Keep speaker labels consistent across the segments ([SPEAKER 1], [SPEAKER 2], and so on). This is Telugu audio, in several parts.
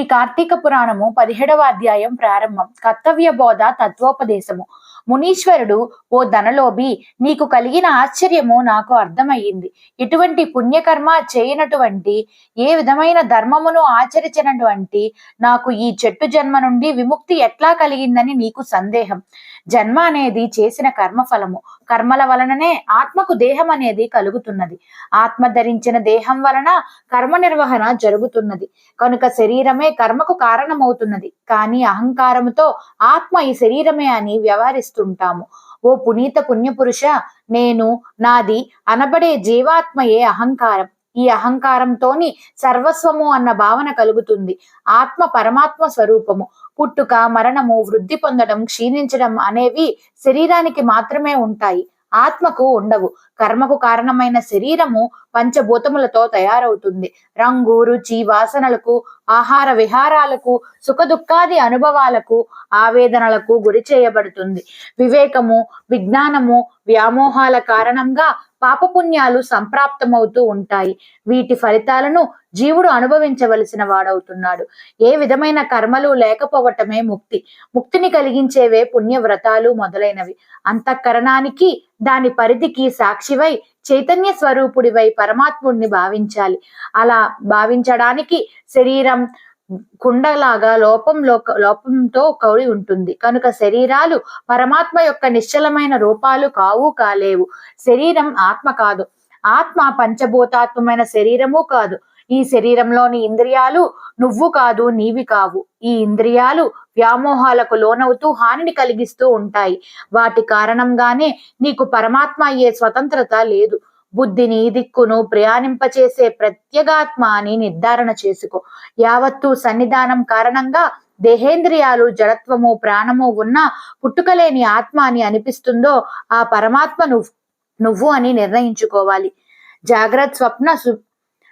[SPEAKER 1] శ్రీ కార్తీక పురాణము పదిహేడవ అధ్యాయం ప్రారంభం. కర్తవ్య బోధ తత్వోపదేశము. మునీశ్వరుడు ఓ ధనలోభి నీకు కలిగిన ఆశ్చర్యము నాకు అర్థమయ్యింది. ఎటువంటి పుణ్యకర్మ చేయనటువంటి ఏ విధమైన ధర్మమును ఆచరించినటువంటి నాకు ఈ చెట్టు జన్మ నుండి విముక్తి ఎట్లా కలిగిందని నీకు సందేహం. జన్మ అనేది చేసిన కర్మఫలము. కర్మల వలననే ఆత్మకు దేహం అనేది కలుగుతున్నది. ఆత్మ ధరించిన దేహం వలన కర్మ నిర్వహణ జరుగుతున్నది. కనుక శరీరమే కర్మకు కారణమవుతున్నది. కానీ అహంకారముతో ఆత్మ ఈ శరీరమే అని వ్యవహరిస్తుంది వ్యవహరిస్తుంటాము ఓ పునీత పుణ్యపురుష నేను నాది అనబడే జీవాత్మయే అహంకారం. ఈ అహంకారంతోని సర్వస్వము అన్న భావన కలుగుతుంది. ఆత్మ పరమాత్మ స్వరూపము. పుట్టుక మరణము వృద్ధి పొందడం క్షీణించడం అనేవి శరీరానికి మాత్రమే ఉంటాయి. ఆత్మకు ఉండవు. కర్మకు కారణమైన శరీరము పంచభూతములతో తయారవుతుంది. రంగు రుచి వాసనలకు ఆహార విహారాలకు సుఖదుఖాది అనుభవాలకు ఆవేదనలకు గురి చేయబడుతుంది. వివేకము విజ్ఞానము వ్యామోహాల కారణంగా పాపపుణ్యాలు సంప్రాప్తమవుతూ ఉంటాయి. వీటి ఫలితాలను జీవుడు అనుభవించవలసిన వాడవుతున్నాడు. ఏ విధమైన కర్మలు లేకపోవటమే ముక్తి. ముక్తిని కలిగించేవే పుణ్యవ్రతాలు మొదలైనవి. అంతఃకరణానికి దాని పరిధికి సాక్షి సాక్షివై చైతన్య స్వరూపుడివై పరమాత్ముడిని భావించాలి. అలా భావించడానికి శరీరం కుండలాగా లోపంలో లోపంతో కౌడి ఉంటుంది. కనుక శరీరాలు పరమాత్మ యొక్క నిశ్చలమైన రూపాలు కావు కాలేవు. శరీరం ఆత్మ కాదు. ఆత్మ పంచభూతాత్మమైన శరీరము కాదు. ఈ శరీరంలోని ఇంద్రియాలు నువ్వు కాదు నీవి కావు. ఈ ఇంద్రియాలు వ్యామోహాలకు లోనవుతూ హానిని కలిగిస్తూ ఉంటాయి. వాటి కారణంగానే నీకు పరమాత్మ అయ్యే స్వతంత్రత లేదు. బుద్ధిని దిక్కును ప్రయాణింపచేసే ప్రత్యేగాత్మ అని నిర్ధారణ చేసుకో. యావత్తు సన్నిధానం కారణంగా దేహేంద్రియాలు జడత్వము ప్రాణము ఉన్న పుట్టుకలేని ఆత్మ అని అనిపిస్తుందో ఆ పరమాత్మ నువ్వు నువ్వు అని నిర్ణయించుకోవాలి. జాగ్రత్త స్వప్న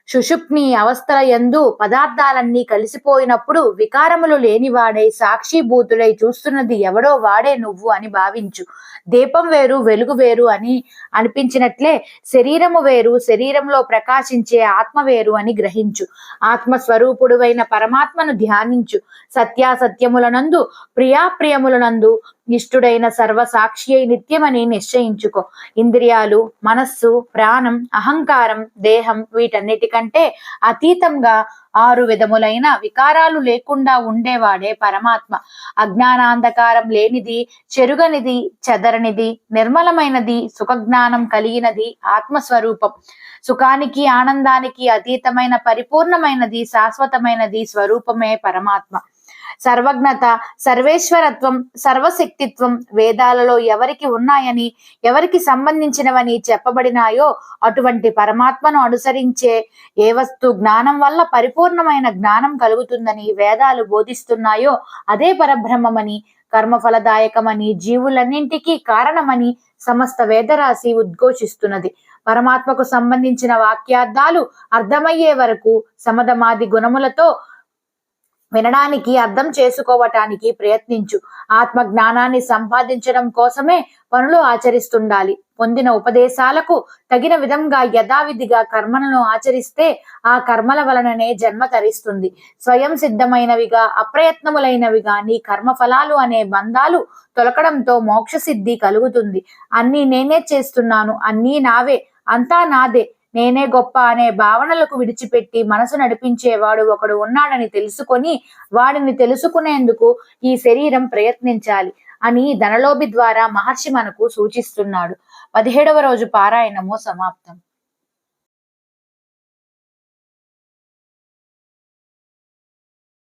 [SPEAKER 1] సుషుప్ని అవస్థల ఎందు పదార్థాలన్నీ కలిసిపోయినప్పుడు వికారములు లేనివాడై సాక్షిభూతుడై చూస్తున్నది ఎవడో వాడే నువ్వు అని భావించు. దీపం వేరు వెలుగు వేరు అని అనిపించినట్లే శరీరము వేరు శరీరంలో ప్రకాశించే ఆత్మ వేరు అని గ్రహించు. ఆత్మస్వరూపుడువైన పరమాత్మను ధ్యానించు. సత్యాసత్యములనందు ప్రియాప్రియములనందు ఇష్టుడైన సర్వసాక్షి అయి నిత్యమని నిశ్చయించుకో. ఇంద్రియాలు మనస్సు ప్రాణం అహంకారం దేహం వీటన్నిటికంటే అతీతంగా ఆరు విధములైన వికారాలు లేకుండా ఉండేవాడే పరమాత్మ. అజ్ఞానాంధకారం లేనిది చెరుగనిది చెదరనిది నిర్మలమైనది సుఖజ్ఞానం కలిగినది ఆత్మస్వరూపం. సుఖానికి ఆనందానికి అతీతమైన పరిపూర్ణమైనది శాశ్వతమైనది స్వరూపమే పరమాత్మ. సర్వజ్ఞత సర్వేశ్వరత్వం సర్వశక్తిత్వం వేదాలలో ఎవరికి ఉన్నాయని ఎవరికి సంబంధించినవని చెప్పబడినాయో అటువంటి పరమాత్మను అనుసరించే ఏ వస్తు జ్ఞానం వల్ల పరిపూర్ణమైన జ్ఞానం కలుగుతుందని వేదాలు బోధిస్తున్నాయో అదే పరబ్రహ్మమని కర్మఫలదాయకమని జీవులన్నింటికీ కారణమని సమస్త వేదరాశి ఉద్ఘోషిస్తున్నది. పరమాత్మకు సంబంధించిన వాక్యార్థాలు అర్థమయ్యే వరకు సమధమాది గుణములతో వినడానికి అర్థం చేసుకోవటానికి ప్రయత్నించు. ఆత్మ జ్ఞానాన్ని సంపాదించడం కోసమే పనులు ఆచరిస్తుండాలి. పొందిన ఉపదేశాలకు తగిన విధంగా యథావిధిగా కర్మలను ఆచరిస్తే ఆ కర్మల వలననే జన్మ తరిస్తుంది. స్వయం సిద్ధమైనవిగా అప్రయత్నములైనవిగా నీ కర్మఫలాలు అనే బంధాలు తొలకడంతో మోక్ష సిద్ధి కలుగుతుంది. అన్నీ నేనే చేస్తున్నాను అన్నీ నావే అంతా నాదే. నేనే గొప్ప అనే భావనలకు విడిచిపెట్టి మనసు నడిపించేవాడు ఒకడు ఉన్నాడని తెలుసుకొని వాడిని తెలుసుకునేందుకు ఈ శరీరం ప్రయత్నించాలి అని ధనలోభి ద్వారా మహర్షి మనకు సూచిస్తున్నాడు. పదిహేడవ రోజు పారాయణము సమాప్తం.